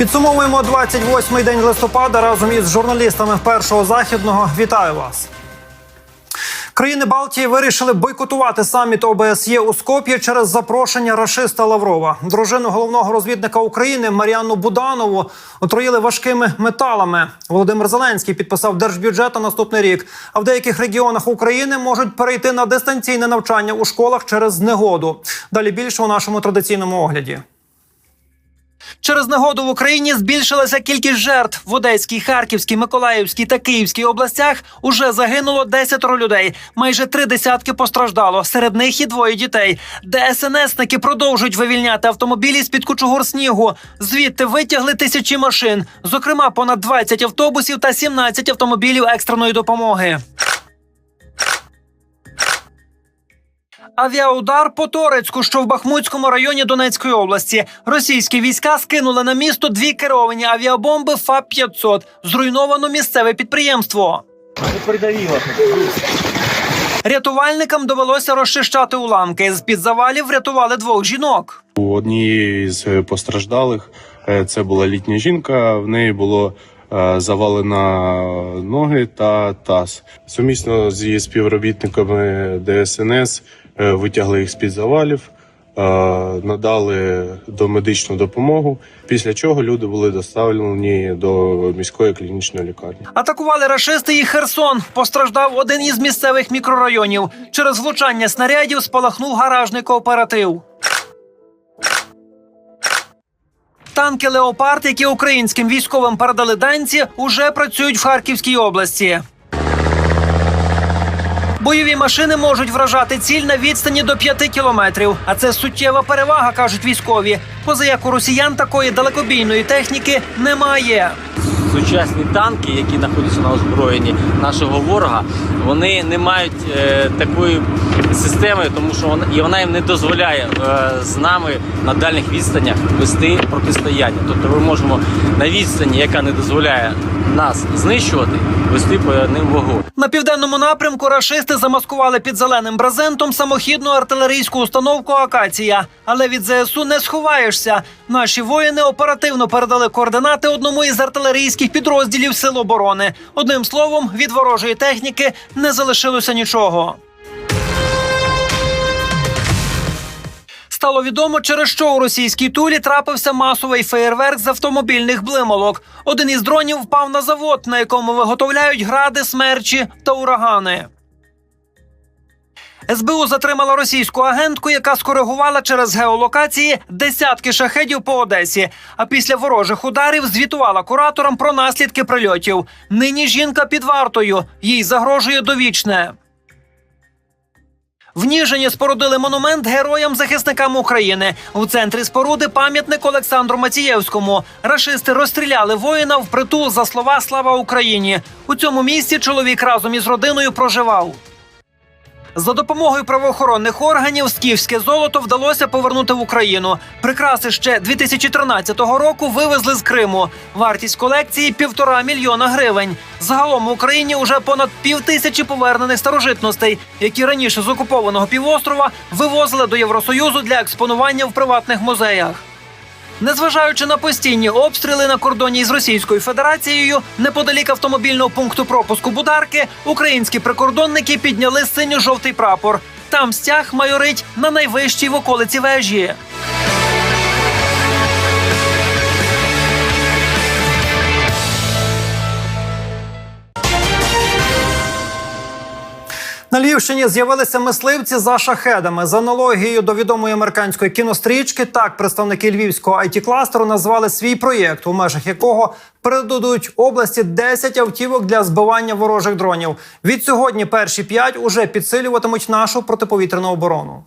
Підсумовуємо 28-й день листопада разом із журналістами першого західного. Вітаю вас. Країни Балтії вирішили бойкотувати саміт ОБСЄ у Скоп'ї через запрошення рашиста Лаврова. Дружину головного розвідника України Маріанну Буданову отруїли важкими металами. Володимир Зеленський підписав держбюджет на наступний рік. А в деяких регіонах України можуть перейти на дистанційне навчання у школах через негоду. Далі більше у нашому традиційному огляді. Через негоду в Україні збільшилася кількість жертв в Одеській, Харківській, Миколаївській та Київській областях. Уже загинуло десятеро людей. Майже три десятки постраждало. Серед них і двоє дітей. ДСНСники продовжують вивільняти автомобілі з під кучугур снігу. Звідти витягли тисячі машин, зокрема понад 20 автобусів та 17 автомобілів екстреної допомоги. Авіаудар по Торецьку, що в Бахмутському районі Донецької області. Російські війська скинули на місто дві керовані авіабомби ФАП-500. Зруйновано місцеве підприємство. Рятувальникам довелося розчищати уламки. З під завалів врятували двох жінок. У однієї з постраждалих е, це була літня жінка. В неї було е, завалено ноги та таз. Сумісно з її співробітниками ДСНС е, витягли їх з під завалів, е, надали домедичну допомогу. Після чого люди були доставлені до міської клінічної лікарні. Атакували рашисти і Херсон. Постраждав один із місцевих мікрорайонів. Через влучання снарядів спалахнув гаражний кооператив. Танки Леопард, які українським військовим передали данці, уже працюють в Харківській області. Бойові машини можуть вражати ціль на відстані до 5 кілометрів. А це суттєва перевага, кажуть військові. Поза як у росіян такої далекобійної техніки немає. сучасні танки, які знаходяться на озброєнні нашого ворога, вони не мають е, такої системи, тому що вона, і вона їм не дозволяє е, з нами на дальніх відстанях вести протистояння. Тобто ми можемо на відстані, яка не дозволяє нас знищувати, вести по ним вогонь. На південному напрямку рашисти замаскували під зеленим брезентом самохідну артилерійську установку Акація. Але від ЗСУ не сховаєшся. Наші воїни оперативно передали координати одному із артилерійських підрозділів Сил оборони. Одним словом, від ворожої техніки не залишилося нічого. Стало відомо, через що у російській тулі трапився масовий феєрверк з автомобільних блимолок. Один із дронів впав на завод, на якому виготовляють гради, смерчі та урагани. СБУ затримала російську агентку, яка скоригувала через геолокації десятки шахедів по Одесі. А після ворожих ударів звітувала кураторам про наслідки прильотів. Нині жінка під вартою, їй загрожує довічне. В Ніжині спорудили монумент героям-захисникам України. У центрі споруди пам'ятник Олександру Мацієвському. Рашисти розстріляли воїна в притул за слова Слава Україні. У цьому місці чоловік разом із родиною проживав. За допомогою правоохоронних органів скіфське золото вдалося повернути в Україну. Прикраси ще 2013 року вивезли з Криму. Вартість колекції півтора мільйона гривень. Загалом в Україні уже понад пів тисячі повернених старожитностей, які раніше з окупованого півострова вивозили до Євросоюзу для експонування в приватних музеях. Незважаючи на постійні обстріли на кордоні з Російською Федерацією, неподалік автомобільного пункту пропуску Бударки, українські прикордонники підняли синьо-жовтий прапор. Там стяг майорить на найвищій в околиці вежі. На Львівщині з'явилися мисливці за шахедами. За аналогією до відомої американської кінострічки, так представники львівського it кластеру назвали свій проєкт, у межах якого передадуть області 10 автівок для збивання ворожих дронів. Від сьогодні перші п'ять уже підсилюватимуть нашу протиповітряну оборону.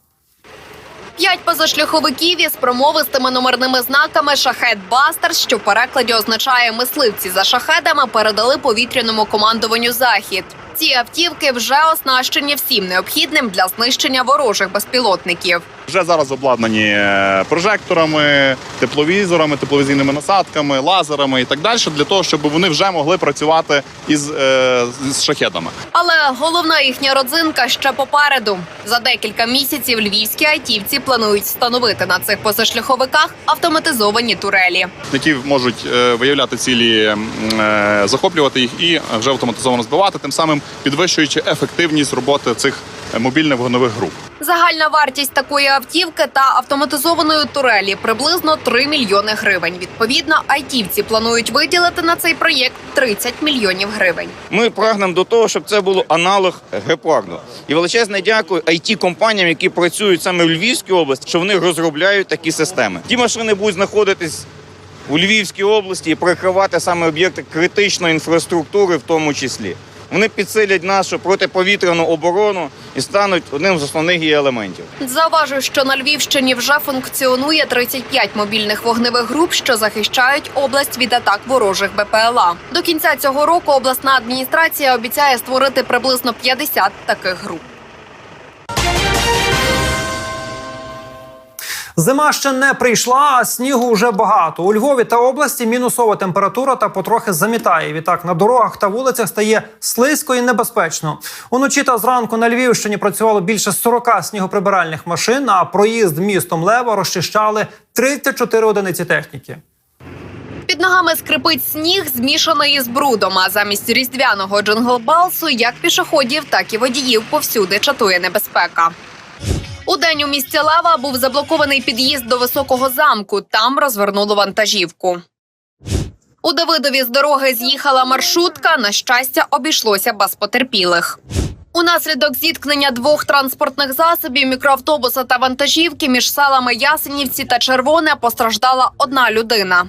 П'ять позашляховиків із промовистими номерними знаками Шахет Бастер, що в перекладі означає мисливці за шахедами, передали повітряному командуванню захід. Ці автівки вже оснащені всім необхідним для знищення ворожих безпілотників. Вже зараз обладнані е, прожекторами, тепловізорами, тепловізійними насадками, лазерами і так далі, для того, щоб вони вже могли працювати із, е, з шахедами. Але головна їхня родзинка ще попереду. За декілька місяців львівські айтівці планують встановити на цих позашляховиках автоматизовані турелі. які можуть е, виявляти цілі, е, захоплювати їх і вже автоматизовано збивати, тим самим підвищуючи ефективність роботи цих е, мобільних вогневих груп. Загальна вартість такої автівки та автоматизованої турелі приблизно 3 мільйони гривень. Відповідно, айтівці планують виділити на цей проєкт 30 мільйонів гривень. Ми прагнемо до того, щоб це було аналог гепарду. І величезне дякую it компаніям, які працюють саме в Львівській області, що вони розробляють такі системи. Ті машини будуть знаходитись у Львівській області і прикривати саме об'єкти критичної інфраструктури, в тому числі. Вони підсилять нашу протиповітряну оборону і стануть одним з основних її елементів. Зауважу, що на Львівщині вже функціонує 35 мобільних вогневих груп, що захищають область від атак ворожих БПЛА. До кінця цього року обласна адміністрація обіцяє створити приблизно 50 таких груп. Зима ще не прийшла, а снігу вже багато. У Львові та області мінусова температура та потрохи замітає. Відтак на дорогах та вулицях стає слизько і небезпечно. Уночі та зранку на Львівщині працювало більше 40 снігоприбиральних машин. А проїзд містом Лева розчищали 34 одиниці техніки. Під ногами скрипить сніг, змішаний із брудом. А замість різдвяного джинглбалсу як пішоходів, так і водіїв повсюди чатує небезпека. У день у місті Лева був заблокований під'їзд до високого замку. Там розвернули вантажівку. У Давидові з дороги з'їхала маршрутка. На щастя, обійшлося без потерпілих. Унаслідок зіткнення двох транспортних засобів мікроавтобуса та вантажівки між селами Ясенівці та Червоне постраждала одна людина.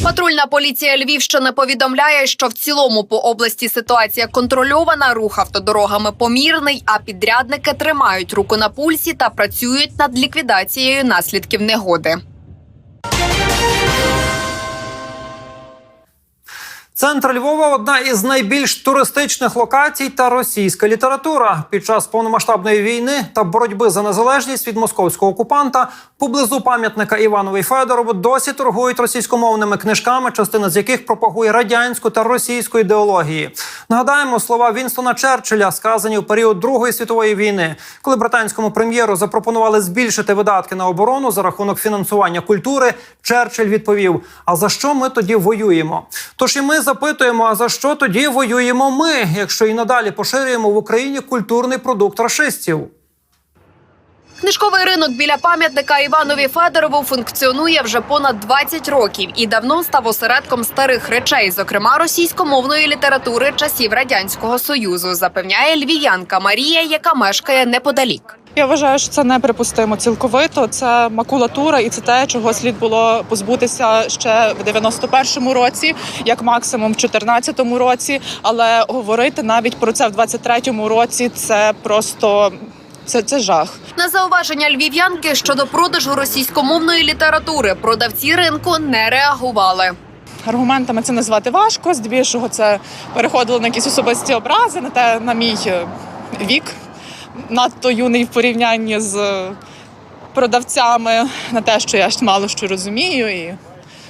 Патрульна поліція Львівщини повідомляє, що в цілому по області ситуація контрольована, рух автодорогами помірний, а підрядники тримають руку на пульсі та працюють над ліквідацією наслідків негоди. Центр Львова одна із найбільш туристичних локацій та російська література. Під час повномасштабної війни та боротьби за незалежність від московського окупанта поблизу пам'ятника Іванові Федорову досі торгують російськомовними книжками, частина з яких пропагує радянську та російську ідеології. Нагадаємо слова Вінстона Черчилля, сказані у період Другої світової війни, коли британському прем'єру запропонували збільшити видатки на оборону за рахунок фінансування культури. Черчилль відповів: А за що ми тоді воюємо? Тож і ми запитуємо: а за що тоді воюємо ми, якщо і надалі поширюємо в Україні культурний продукт рашистів? Книжковий ринок біля пам'ятника Іванові Федорову функціонує вже понад 20 років і давно став осередком старих речей, зокрема російськомовної літератури часів радянського союзу, запевняє львів'янка Марія, яка мешкає неподалік. Я вважаю, що це неприпустимо цілковито. Це макулатура, і це те, чого слід було позбутися ще в 91-му році, як максимум в 14-му році. Але говорити навіть про це в 23-му році це просто це, це жах. На зауваження львів'янки щодо продажу російськомовної літератури продавці ринку не реагували. Аргументами це назвати важко. Здебільшого це переходило на якісь особисті образи, на те на мій е, вік, надто юний в порівнянні з е, продавцями, на те, що я ж мало що розумію, і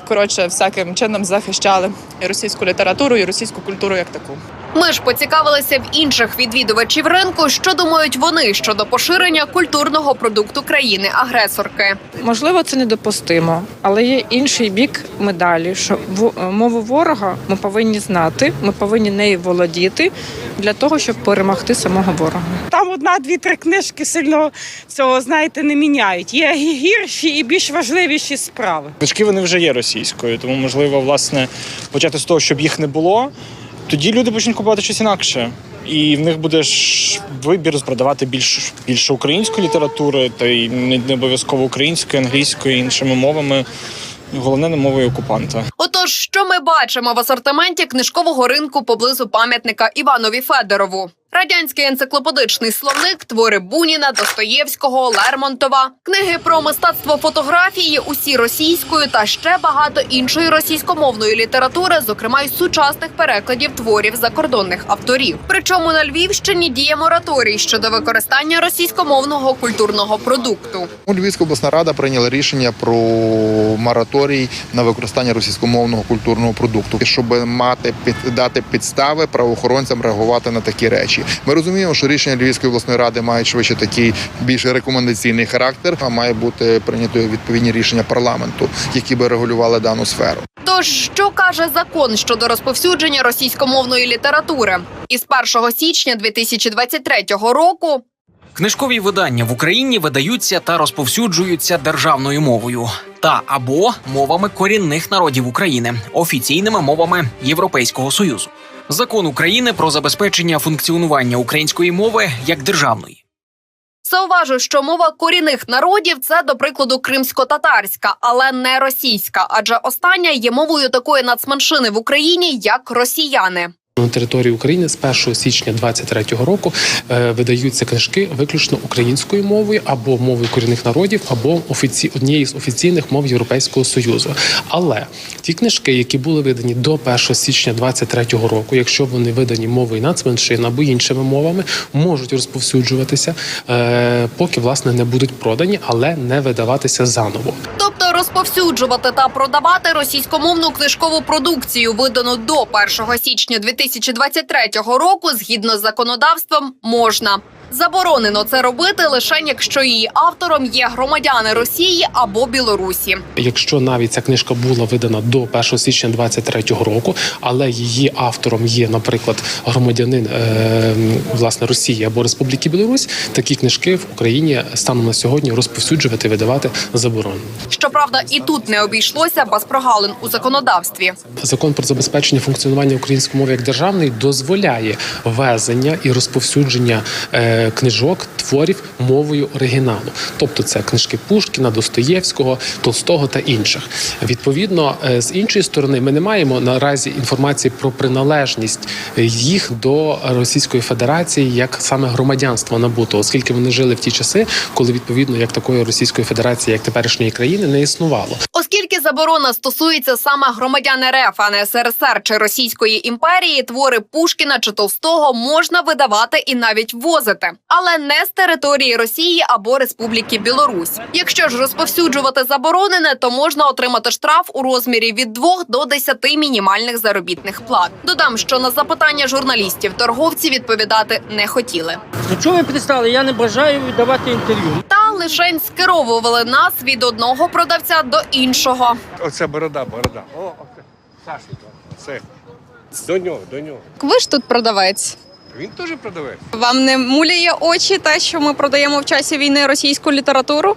коротше, всяким чином захищали і російську літературу, і російську культуру як таку. Ми ж поцікавилися в інших відвідувачів ринку, що думають вони щодо поширення культурного продукту країни-агресорки. Можливо, це недопустимо, але є інший бік медалі, що в- мову ворога ми повинні знати, ми повинні нею володіти для того, щоб перемогти самого ворога. Там одна-дві-три книжки сильно цього, знаєте, не міняють. Є і гірші і більш важливіші справи. Книжки вони вже є російською, тому можливо, власне, почати з того, щоб їх не було. Тоді люди почнуть купувати щось інакше. І в них буде вибір продавати більш більше української літератури, та й не обов'язково української, англійської, іншими мовами. Головне не мовою окупанта. Отож, що ми бачимо в асортименті книжкового ринку поблизу пам'ятника Іванові Федорову? Радянський енциклопедичний словник, твори Буніна, Достоєвського, Лермонтова, книги про мистецтво фотографії, усі російською та ще багато іншої російськомовної літератури, зокрема й сучасних перекладів творів закордонних авторів. Причому на Львівщині діє мораторій щодо використання російськомовного культурного продукту. Львівська обласна рада прийняла рішення про мораторій на використання російськомовного культурного продукту, щоб мати дати підстави правоохоронцям реагувати на такі речі. Ми розуміємо, що рішення Львівської обласної ради мають швидше такий більш рекомендаційний характер, а має бути прийнято відповідні рішення парламенту, які би регулювали дану сферу. Тож, що каже закон щодо розповсюдження російськомовної літератури? Із 1 січня 2023 року Книжкові видання в Україні видаються та розповсюджуються державною мовою та або мовами корінних народів України, офіційними мовами Європейського союзу. Закон України про забезпечення функціонування української мови як державної. Зауважу, що мова корінних народів це, до прикладу, кримсько-татарська, але не російська, адже остання є мовою такої нацменшини в Україні, як росіяни. На території України з 1 січня 2023 року е, видаються книжки виключно українською мовою або мовою корінних народів, або офіці... однією з офіційних мов Європейського союзу. Але ті книжки, які були видані до 1 січня 2023 року, якщо вони видані мовою нацменшин або іншими мовами, можуть розповсюджуватися, е, поки власне не будуть продані, але не видаватися заново. Тобто розповсюджувати та продавати російськомовну книжкову продукцію, видану до 1 січня 2023 року, згідно з законодавством, можна. Заборонено це робити лише якщо її автором є громадяни Росії або Білорусі. Якщо навіть ця книжка була видана до 1 січня 2023 року, але її автором є, наприклад, громадянин е, власне Росії або Республіки Білорусь, такі книжки в Україні станом на сьогодні розповсюджувати видавати заборонено. Щоправда, і тут не обійшлося без прогалин у законодавстві. Закон про забезпечення функціонування української мови як державної дозволяє ввезення і розповсюдження е, книжок, творів мовою оригіналу, тобто це книжки Пушкіна, Достоєвського, Толстого та інших. Відповідно, е, з іншої сторони, ми не маємо наразі інформації про приналежність їх до Російської Федерації як саме громадянства набуто, оскільки вони жили в ті часи, коли відповідно як такої Російської Федерації, як теперішньої країни, не існувало. Оскільки заборона стосується саме громадян РФ, а не СРСР чи Російської імперії, твори Пушкіна чи Товстого можна видавати і навіть возити, але не з території Росії або Республіки Білорусь. Якщо ж розповсюджувати заборонене, то можна отримати штраф у розмірі від 2 до 10 мінімальних заробітних плат. Додам, що на запитання журналістів торговці відповідати не хотіли. Чого ви пристали? Я не бажаю віддавати інтерв'ю. Та лишень скеровували нас від одного продавця до іншого. Оце борода, борода. О, оце. Сашенька, це. До нього, до нього. Ви ж тут продавець. Він теж продавець. Вам не муляє очі те, що ми продаємо в часі війни російську літературу?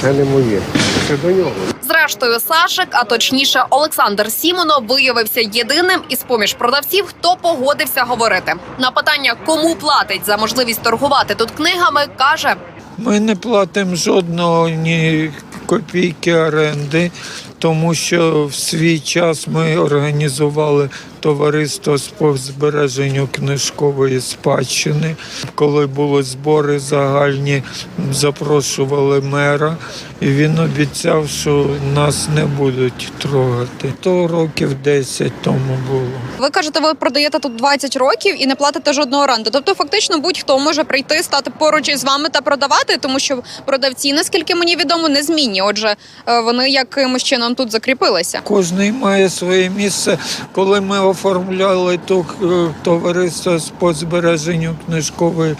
Це не моє. Це до нього. Зрештою, Сашик, а точніше Олександр Сімонов, виявився єдиним із поміж продавців, хто погодився говорити. На питання, кому платить за можливість торгувати тут книгами, каже: Ми не платимо жодного ні копійки оренди, тому що в свій час ми організували товариство з по збереженню книжкової спадщини. Коли були збори загальні, запрошували мера, і він обіцяв, що нас не будуть трогати. То років 10 тому було. Ви кажете, ви продаєте тут 20 років і не платите жодного оренду. Тобто, фактично, будь-хто може прийти, стати поруч із вами та продавати, тому що продавці, наскільки мені відомо, не змінні. Отже, е, вони якимось чином тут закріпилися. Кожний має своє місце. Коли ми оформляли то е, товариство з- по збереженню книжкової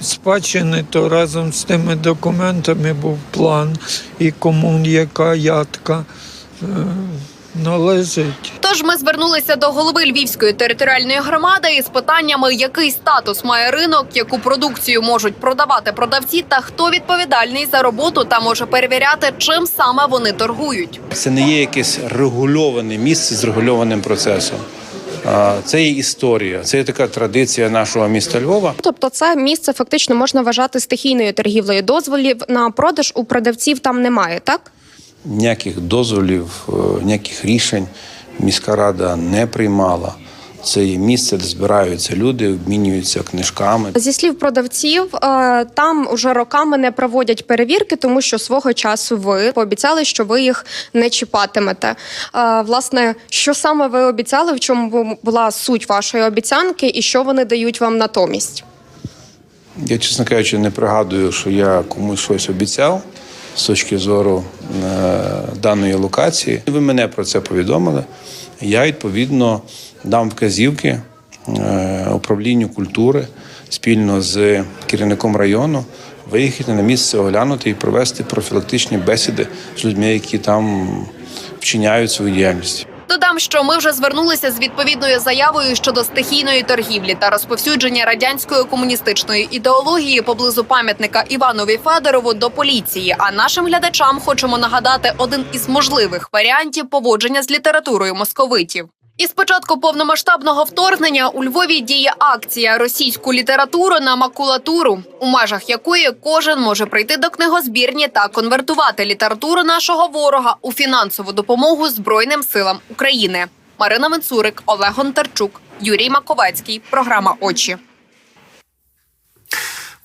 спадщини, то разом з тими документами був план і кому яка ятка е, належить. Тож ми звернулися до голови Львівської територіальної громади із питаннями, який статус має ринок, яку продукцію можуть продавати продавці, та хто відповідальний за роботу та може перевіряти, чим саме вони торгують. Це не є якесь регульоване місце з регульованим процесом. Це є історія, це є така традиція нашого міста Львова. Тобто, це місце фактично можна вважати стихійною торгівлею. Дозволів на продаж у продавців там немає, так? Ніяких дозволів, е, ніяких рішень міська рада не приймала. Це є місце, де збираються люди, обмінюються книжками. Зі слів продавців, е, там уже роками не проводять перевірки, тому що свого часу ви пообіцяли, що ви їх не чіпатимете. Е, Власне, що саме ви обіцяли, в чому була суть вашої обіцянки, і що вони дають вам натомість? Я, чесно кажучи, не пригадую, що я комусь щось обіцяв з точки зору е, даної локації. Ви мене про це повідомили. Я відповідно дам вказівки е, управлінню культури спільно з керівником району виїхати на місце, оглянути і провести профілактичні бесіди з людьми, які там вчиняють свою діяльність. Додам, що ми вже звернулися з відповідною заявою щодо стихійної торгівлі та розповсюдження радянської комуністичної ідеології поблизу пам'ятника Іванові Федорову до поліції. А нашим глядачам хочемо нагадати один із можливих варіантів поводження з літературою московитів. І з початку повномасштабного вторгнення у Львові діє акція російську літературу на макулатуру, у межах якої кожен може прийти до книгозбірні та конвертувати літературу нашого ворога у фінансову допомогу Збройним силам України. Марина Менцурик, Олег Гонтарчук, Юрій Маковецький. Програма Очі.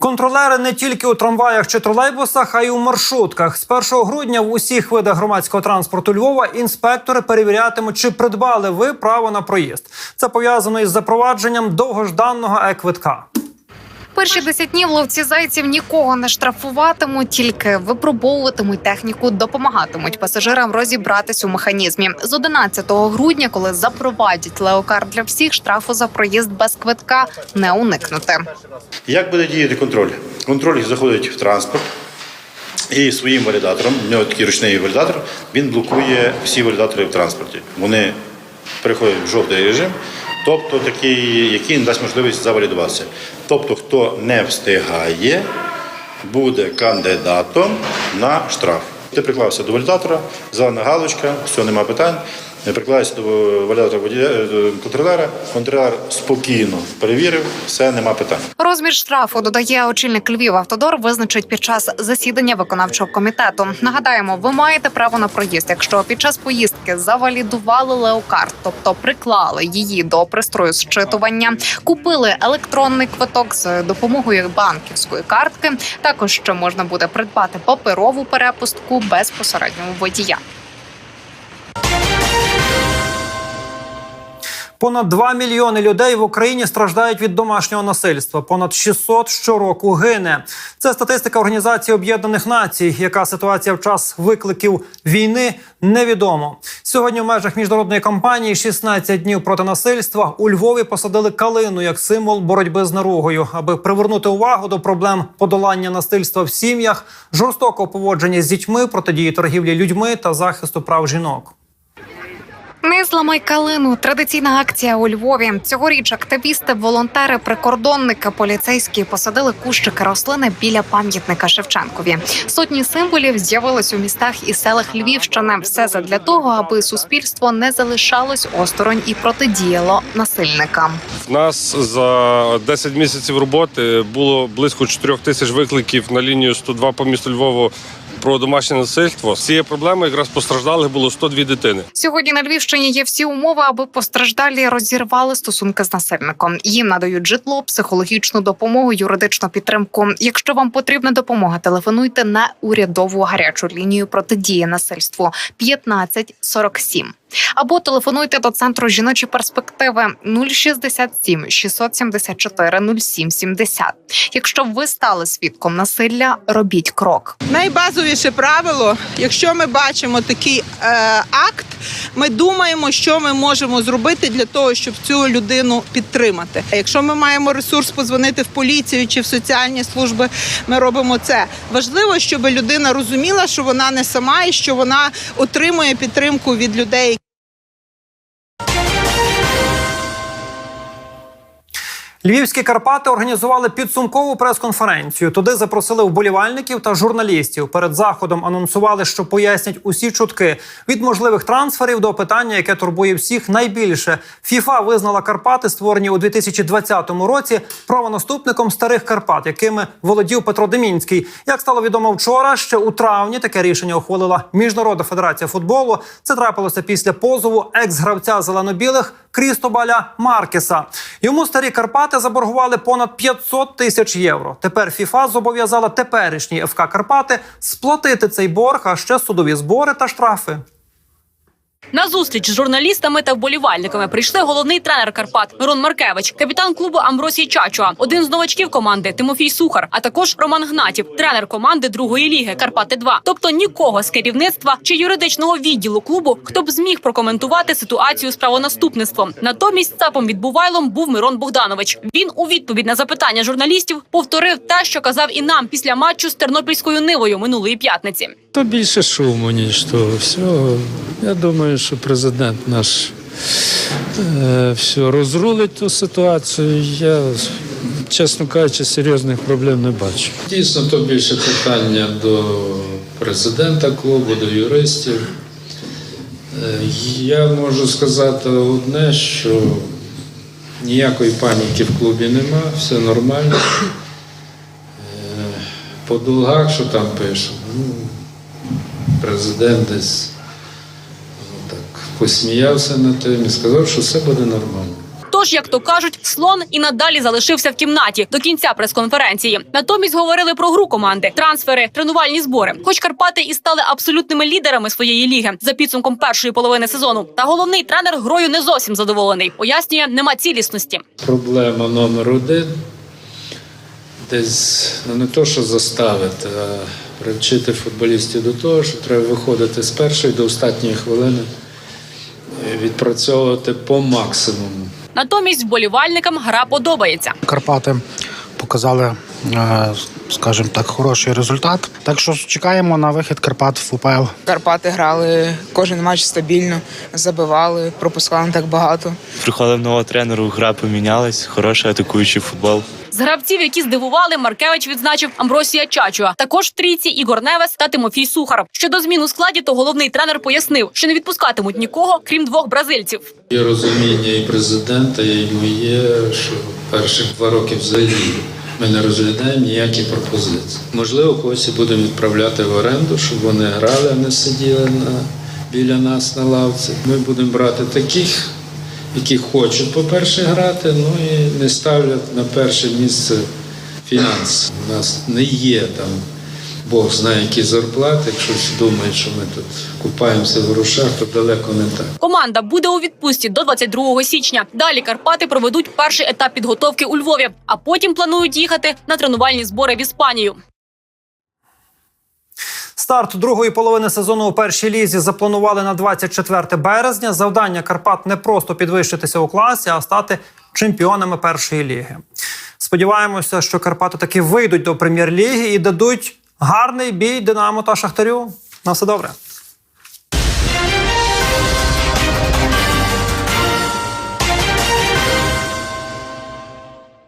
Контролери не тільки у трамваях чи тролейбусах, а й у маршрутках. З 1 грудня в усіх видах громадського транспорту Львова інспектори перевірятимуть, чи придбали ви право на проїзд. Це пов'язано із запровадженням довгожданого е-квитка. Перші 10 днів ловці зайців нікого не штрафуватимуть, тільки випробовуватимуть техніку, допомагатимуть пасажирам розібратись у механізмі. З 11 грудня, коли запровадять леокар для всіх, штрафу за проїзд без квитка не уникнути. Як буде діяти контроль? Контроль заходить в транспорт і своїм валідатором, у нього такий ручний валідатор, він блокує всі валідатори в транспорті. Вони переходять в жовтий режим, тобто такий, який дасть можливість завалідуватися. Тобто, хто не встигає, буде кандидатом на штраф. Ти приклався до валідатора, зелена галочка, все, нема питань. Прикладаєшся до валідатора е, контролера, контролер спокійно перевірив, все, нема питань. Розмір штрафу додає очільник Львів Автодор визначить під час засідання виконавчого комітету. Нагадаємо, ви маєте право на проїзд, якщо під час поїздки завалідували леокарт, тобто приклали її до пристрою зчитування, купили електронний квиток з допомогою банківської картки. Також ще можна буде придбати паперову перепустку безпосередньо водія. Понад 2 мільйони людей в Україні страждають від домашнього насильства. Понад 600 щороку гине. Це статистика Організації Об'єднаних Націй. Яка ситуація в час викликів війни невідомо. Сьогодні в межах міжнародної кампанії «16 днів проти насильства у Львові посадили калину як символ боротьби з наругою, аби привернути увагу до проблем подолання насильства в сім'ях, жорстокого поводження з дітьми, протидії торгівлі людьми та захисту прав жінок. Не зламай калину. Традиційна акція у Львові. Цьогоріч активісти, волонтери, прикордонники, поліцейські посадили кущики рослини біля пам'ятника Шевченкові. Сотні символів з'явились у містах і селах Львівщини. Все задля того, аби суспільство не залишалось осторонь і протидіяло насильникам. У нас за 10 місяців роботи було близько 4 тисяч викликів на лінію 102 по місту Львову про домашнє насильство. З цієї проблеми якраз постраждалих було 102 дитини. Сьогодні на Львівщині є всі умови, аби постраждалі розірвали стосунки з насильником. Їм надають житло, психологічну допомогу, юридичну підтримку. Якщо вам потрібна допомога, телефонуйте на урядову гарячу лінію протидії насильству 1547. Або телефонуйте до центру жіночі перспективи 067 674 0770. Якщо ви стали свідком насилля, робіть крок. Найбазовіше правило, якщо ми бачимо такий е, акт, ми думаємо, що ми можемо зробити для того, щоб цю людину підтримати. Якщо ми маємо ресурс позвонити в поліцію чи в соціальні служби, ми робимо це. Важливо, щоб людина розуміла, що вона не сама і що вона отримує підтримку від людей. Львівські Карпати організували підсумкову прес-конференцію. Туди запросили вболівальників та журналістів. Перед заходом анонсували, що пояснять усі чутки від можливих трансферів до питання, яке турбує всіх найбільше. ФІФА визнала Карпати, створені у 2020 році, правонаступником старих Карпат, якими володів Петро Демінський. Як стало відомо вчора, ще у травні таке рішення ухвалила Міжнародна федерація футболу. Це трапилося після позову екс-гравця зелено-білих Крістобаля Маркеса. Йому старі Карпати заборгували понад 500 тисяч євро. Тепер ФІФА зобов'язала теперішній ФК Карпати сплатити цей борг, а ще судові збори та штрафи. На зустріч з журналістами та вболівальниками прийшли головний тренер Карпат Мирон Маркевич, капітан клубу Амбросій Чачуа, один з новачків команди Тимофій Сухар, а також Роман Гнатів, тренер команди другої ліги Карпати 2 Тобто нікого з керівництва чи юридичного відділу клубу, хто б зміг прокоментувати ситуацію з правонаступництвом. Натомість цапом відбувайлом був Мирон Богданович. Він у відповідь на запитання журналістів повторив те, що казав і нам після матчу з тернопільською нивою минулої п'ятниці. То більше шуму, ніж того всього. Я думаю, що президент наш е, все розрулить ту ситуацію. Я, чесно кажучи, серйозних проблем не бачу. Дійсно, то більше питання до президента клубу, до юристів. Е, Я можу сказати одне, що ніякої паніки в клубі нема, все нормально. Е, По долгах, що там пишуть, президент десь ну, так, посміявся над тим і сказав, що все буде нормально. Тож, як то кажуть, слон і надалі залишився в кімнаті до кінця прес-конференції. Натомість говорили про гру команди, трансфери, тренувальні збори. Хоч Карпати і стали абсолютними лідерами своєї ліги за підсумком першої половини сезону. Та головний тренер грою не зовсім задоволений. Пояснює, нема цілісності. Проблема номер один десь ну, не то, що заставити, а привчити футболістів до того, що треба виходити з першої до останньої хвилини, і відпрацьовувати по максимуму. Натомість вболівальникам гра подобається. Карпати показали, скажімо так, хороший результат. Так що чекаємо на вихід Карпат в УПЛ. Карпати грали кожен матч стабільно, забивали, пропускали не так багато. Приходив нового тренеру, гра помінялась, хороший атакуючий футбол. З гравців, які здивували, Маркевич відзначив Амбросія Чачуа. Також в трійці Ігор Невес та Тимофій Сухар. Щодо змін у складі, то головний тренер пояснив, що не відпускатимуть нікого, крім двох бразильців. Є розуміння і президента, і моє, що перших два роки взагалі ми не розглядаємо ніякі пропозиції. Можливо, когось і будемо відправляти в оренду, щоб вони грали, а не сиділи на, біля нас на лавці. Ми будемо брати таких, які хочуть, по-перше, грати, ну і не ставлять на перше місце фінанси. У нас не є там. Бог знає, які зарплати. Якщо всі думають, що ми тут купаємося в грошах, то далеко не так. Команда буде у відпустці до 22 січня. Далі Карпати проведуть перший етап підготовки у Львові, а потім планують їхати на тренувальні збори в Іспанію. Старт другої половини сезону у першій лізі запланували на 24 березня. Завдання Карпат не просто підвищитися у класі, а стати чемпіонами першої ліги. Сподіваємося, що Карпати таки вийдуть до прем'єр-ліги і дадуть гарний бій Динамо та Шахтарю. На все добре.